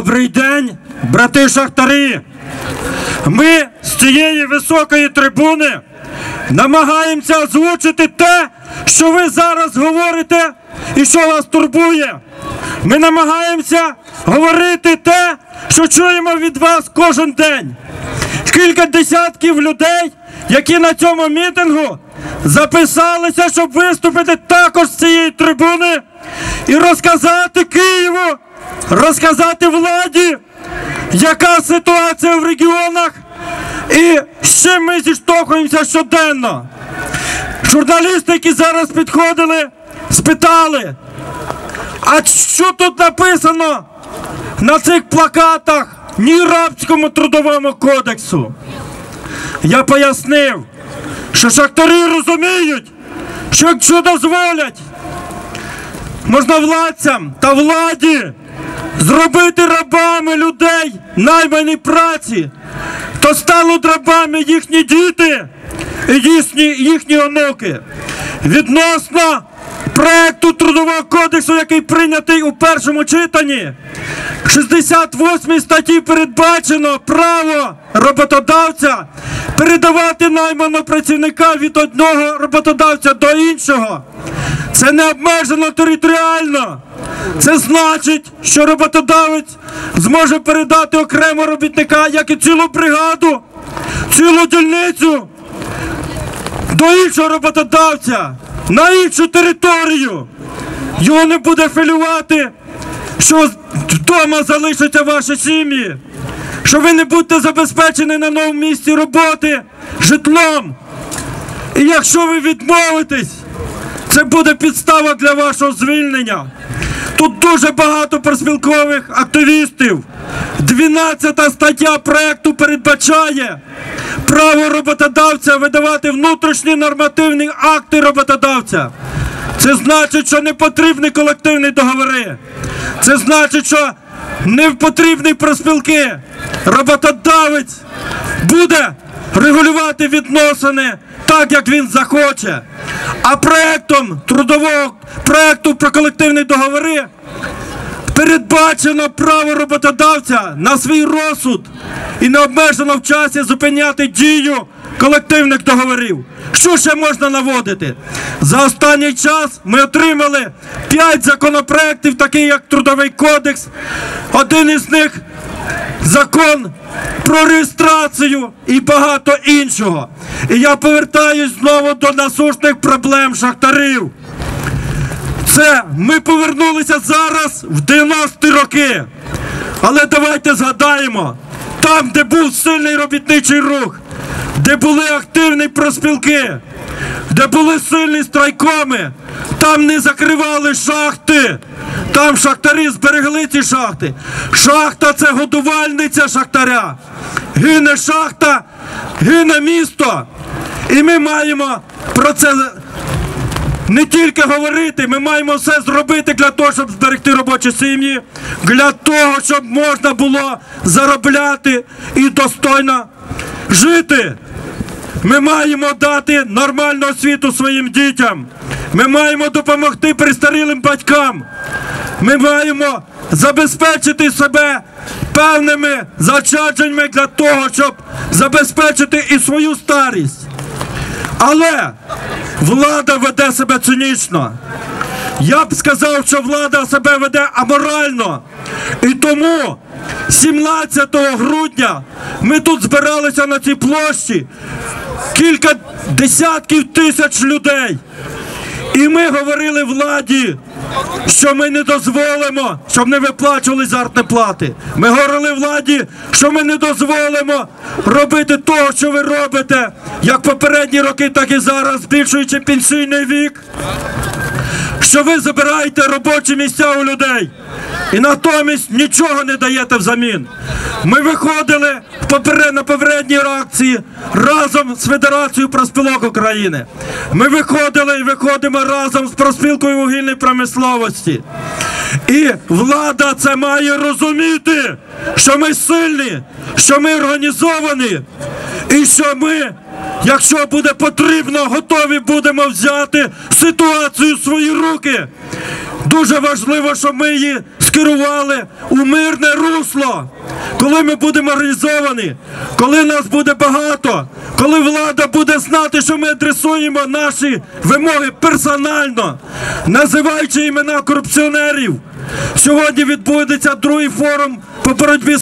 Добрий день, брати шахтарі. Ми з цієї високої трибуни намагаємося озвучити те, що ви зараз говорите і що вас турбує. Ми намагаємося говорити те, що чуємо від вас кожен день. Кілька десятків людей, які на цьому мітингу записалися, щоб виступити також з цієї трибуни і розказати Києву, розказати владі, яка ситуація в регіонах і з чим ми зіштовхуємося щоденно. Журналісти, які зараз підходили, спитали, а що тут написано на цих плакатах ні рабському трудовому кодексу? Я пояснив, що шахтарі розуміють, що якщо дозволять можновладцям та владі зробити рабами людей наймані праці, то стало рабами їхні діти і їхні, їхні онуки. Відносно проекту Трудового кодексу, який прийнятий у першому читанні, 68 статті передбачено право роботодавця передавати найманого працівника від одного роботодавця до іншого. Це не обмежено територіально. Це значить, що роботодавець зможе передати окремо робітника, як і цілу бригаду, цілу дільницю до іншого роботодавця на іншу територію. Його не буде філювати, що вдома залишаться ваші сім'ї, що ви не будете забезпечені на новому місці роботи житлом. І якщо ви відмовитесь, це буде підстава для вашого звільнення. Тут дуже багато проспілкових активістів. 12 стаття проекту передбачає право роботодавця видавати внутрішні нормативні акти роботодавця. Це значить, що не потрібні колективні договори. Це значить, що не потрібні проспілки. Роботодавець буде регулювати відносини так, як він захоче. А проектом трудового проекту про колективні договори передбачено право роботодавця на свій розсуд і не обмежено в часі зупиняти дію колективних договорів. Що ще можна наводити? За останній час ми отримали 5 законопроєктів, такі як Трудовий кодекс. Один із них закон про реєстрацію і багато іншого. І я повертаюсь знову до насущних проблем шахтарів. Це ми повернулися зараз в 90-ті роки. Але давайте згадаємо, там, де був сильний робітничий рух, де були активні проспілки, де були сильні страйкоми, там не закривали шахти. Там шахтарі зберегли ці шахти. Шахта це годувальниця шахтаря. Гине шахта, гине місто. І ми маємо про це не тільки говорити, ми маємо все зробити для того, щоб зберегти робочі сім'ї, для того, щоб можна було заробляти і достойно жити. Ми маємо дати нормальну освіту своїм дітям. Ми маємо допомогти престарілим батькам. Ми маємо забезпечити себе певними зачадженнями для того, щоб забезпечити і свою старість. Але влада веде себе цинічно. Я б сказав, що влада себе веде аморально. І тому 17 грудня ми тут збиралися на цій площі кілька десятків тисяч людей. І ми говорили владі, що ми не дозволимо, щоб не виплачували зартні плати. Ми говорили владі, що ми не дозволимо робити того, що ви робите, як попередні роки, так і зараз, збільшуючи пенсійний вік. Що ви забираєте робочі місця у людей і натомість нічого не даєте взамін. Ми виходили на попередній реакції разом з Федерацією проспілок України. Ми виходили і виходимо разом з проспілкою вугільної промисловості. І влада це має розуміти, що ми сильні, що ми організовані, і що ми, якщо буде потрібно, готові будемо взяти ситуацію в свої руки Дуже важливо, щоб ми її скерували у мирне русло. Коли ми будемо організовані, коли нас буде багато, коли влада буде знати, що ми адресуємо наші вимоги персонально, називаючи імена корупціонерів. Сьогодні відбудеться другий форум по боротьбі з